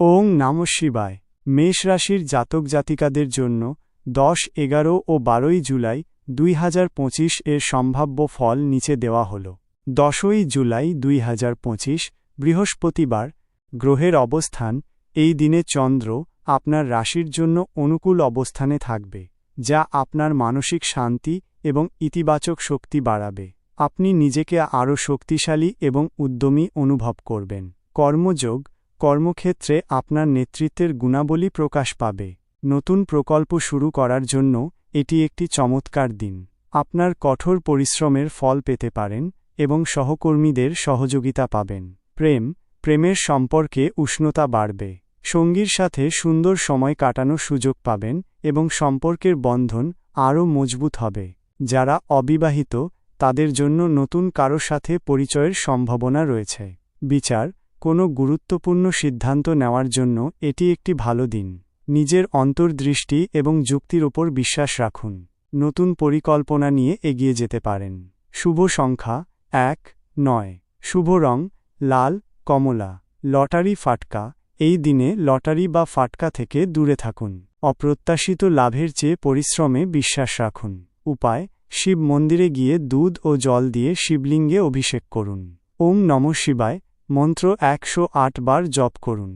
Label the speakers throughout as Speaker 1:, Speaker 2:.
Speaker 1: ওং নাম শিবায়। মেষ রাশির জাতক জাতিকাদের জন্য দশ, এগারো ও বারোই জুলাই দুই হাজার পঁচিশ এর সম্ভাব্য ফল নিচে দেওয়া হল। দশই জুলাই দুই হাজার পঁচিশ, বৃহস্পতিবার, গ্রহের অবস্থান, এই দিনে চন্দ্র আপনার রাশির জন্য অনুকূল অবস্থানে থাকবে, যা আপনার মানসিক শান্তি এবং ইতিবাচক শক্তি বাড়াবে। আপনি নিজেকে আরও শক্তিশালী এবং উদ্যমী অনুভব করবেন। কর্মযোগ কর্মক্ষেত্রে আপনার নেতৃত্বের গুণাবলী প্রকাশ পাবে। নতুন প্রকল্প শুরু করার জন্য এটি একটি চমৎকার দিন। আপনার কঠোর পরিশ্রমের ফল পেতে পারেন এবং সহকর্মীদের সহযোগিতা পাবেন। প্রেম, প্রেমের সম্পর্কে উষ্ণতা বাড়বে। সঙ্গীর সাথে সুন্দর সময় কাটানোর সুযোগ পাবেন এবং সম্পর্কের বন্ধন আরও মজবুত হবে। যারা অবিবাহিত, তাদের জন্য নতুন কারও সাথে পরিচয়ের সম্ভাবনা রয়েছে। বিচার কোনো গুরুত্বপূর্ণ সিদ্ধান্ত নেওয়ার জন্য এটি একটি ভালো দিন। নিজের অন্তর্দৃষ্টি এবং যুক্তির ওপর বিশ্বাস রাখুন। নতুন পরিকল্পনা নিয়ে এগিয়ে যেতে পারেন। শুভ সংখ্যা, এক, নয়। শুভ রং, লাল, কমলা। লটারি ফাটকা, এই দিনে লটারি বা ফাটকা থেকে দূরে থাকুন। অপ্রত্যাশিত লাভের চেয়ে পরিশ্রমে বিশ্বাস রাখুন। উপায়, শিব মন্দিরে গিয়ে দুধ ও জল দিয়ে শিবলিঙ্গে অভিষেক করুন। ওম নম শিবায়। মন্ত্র একশো আট বার জপ করুন।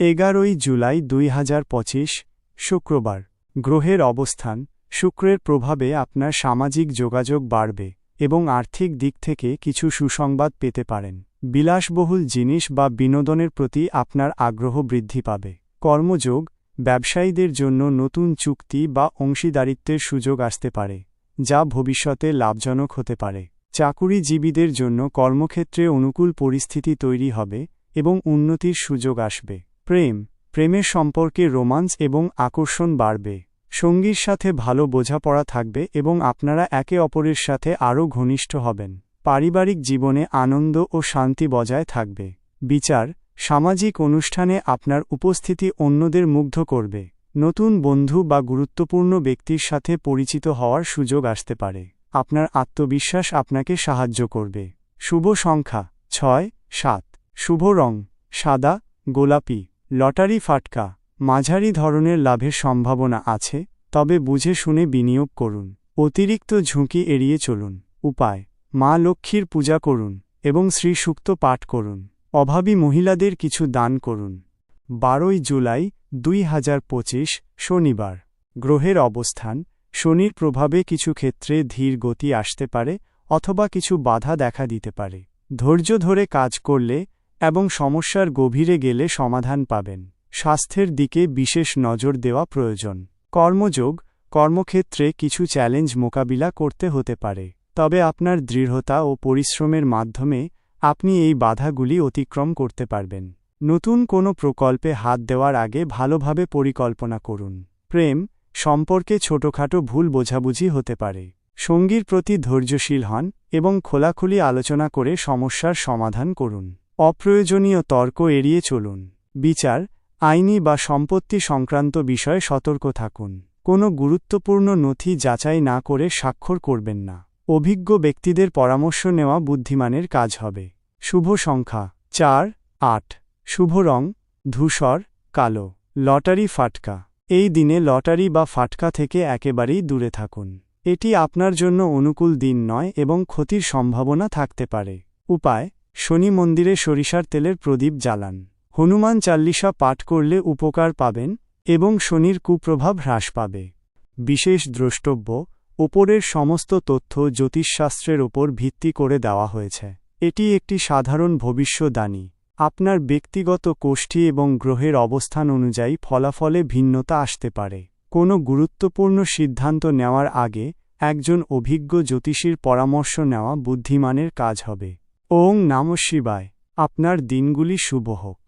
Speaker 1: এগারোই জুলাই দুই হাজার পঁচিশ, শুক্রবার। গ্রহের অবস্থান, শুক্রের প্রভাবে আপনার সামাজিক যোগাযোগ বাড়বে এবং আর্থিক দিক থেকে কিছু সুসংবাদ পেতে পারেন। বিলাসবহুল জিনিস বা বিনোদনের প্রতি আপনার আগ্রহ বৃদ্ধি পাবে। কর্মযোগ, ব্যবসায়ীদের জন্য নতুন চুক্তি বা অংশীদারিত্বের সুযোগ আসতে পারে, যা ভবিষ্যতে লাভজনক হতে পারে। চাকুরিজীবীদের জন্য কর্মক্ষেত্রে অনুকূল পরিস্থিতি তৈরি হবে এবং উন্নতির সুযোগ আসবে। প্রেম, প্রেমের সম্পর্কে রোমান্স এবং আকর্ষণ বাড়বে। সঙ্গীর সাথে ভালো বোঝাপড়া থাকবে এবং আপনারা একে অপরের সাথে আরও ঘনিষ্ঠ হবেন। পারিবারিক জীবনে আনন্দ ও শান্তি বজায় থাকবে। বিচার, সামাজিক অনুষ্ঠানে আপনার উপস্থিতি অন্যদের মুগ্ধ করবে। নতুন বন্ধু বা গুরুত্বপূর্ণ ব্যক্তির সাথে পরিচিত হওয়ার সুযোগ আসতে পারে। আপনার আত্মবিশ্বাস আপনাকে সাহায্য করবে। শুভ সংখ্যা, ছয়, সাত। শুভ রং, সাদা, গোলাপি। লটারি ফাটকা, মাঝারি ধরনের লাভের সম্ভাবনা আছে, তবে বুঝে শুনে বিনিয়োগ করুন। অতিরিক্ত ঝুঁকি এড়িয়ে চলুন। উপায়, মা লক্ষ্মীর পূজা করুন এবং শ্রীসুক্ত পাঠ করুন। অভাবী মহিলাদের কিছু দান করুন। বারোই জুলাই দুই হাজার পঁচিশ, শনিবার। গ্রহের অবস্থান শনির প্রভাবে কিছু ক্ষেত্রে ধীর গতি আসতে পারে অথবা কিছু বাধা দেখা দিতে পারে। ধৈর্য ধরে কাজ করলে এবং সমস্যার গভীরে গেলে সমাধান পাবেন। স্বাস্থ্যের দিকে বিশেষ নজর দেওয়া প্রয়োজন। কর্মযোগ, কর্মক্ষেত্রে কিছু চ্যালেঞ্জ মোকাবিলা করতে হতে পারে। তবে আপনার দৃঢ়তা ও পরিশ্রমের মাধ্যমে আপনি এই বাধাগুলি অতিক্রম করতে পারবেন। নতুন কোনো প্রকল্পে হাত দেওয়ার আগে ভালোভাবে পরিকল্পনা করুন। প্রেম সম্পর্কে ছোটখাটো ভুল বোঝাবুঝি হতে পারে। সঙ্গীর প্রতি ধৈর্যশীল হন এবং খোলাখুলি আলোচনা করে সমস্যার সমাধান করুন। অপ্রয়োজনীয় তর্ক এড়িয়ে চলুন। বিচার, আইনি বা সম্পত্তি সংক্রান্ত বিষয়ে সতর্ক থাকুন। কোনো গুরুত্বপূর্ণ নথি যাচাই না করে স্বাক্ষর করবেন না। অভিজ্ঞ ব্যক্তিদের পরামর্শ নেওয়া বুদ্ধিমানের কাজ হবে। শুভ সংখ্যা, চার, আট। শুভ রং, ধূসর, কালো। লটারি ফাটকা। এই দিনে লটারি বা ফাটকা থেকে একেবারেই দূরে থাকুন। এটি আপনার জন্য অনুকূল দিন নয় এবং ক্ষতির সম্ভাবনা থাকতে পারে। উপায়, শনি মন্দিরে সরিষার তেলের প্রদীপ জ্বালান। হনুমান চাল্লিশা পাঠ করলে উপকার পাবেন এবং শনির কুপ্রভাব হ্রাস পাবে। বিশেষ দ্রষ্টব্য, ওপরের সমস্ত তথ্য জ্যোতিষশাস্ত্রের ওপর ভিত্তি করে দেওয়া হয়েছে। এটি একটি সাধারণ ভবিষ্যদানী আপনার ব্যক্তিগত কোষ্ঠী এবং গ্রহের অবস্থান অনুযায়ী ফলাফলে ভিন্নতা আসতে পারে। কোনো গুরুত্বপূর্ণ সিদ্ধান্ত নেওয়ার আগে একজন অভিজ্ঞ জ্যোতিষীর পরামর্শ নেওয়া বুদ্ধিমানের কাজ হবে। ওং নাম শিবায়। আপনার দিনগুলি শুভ হোক।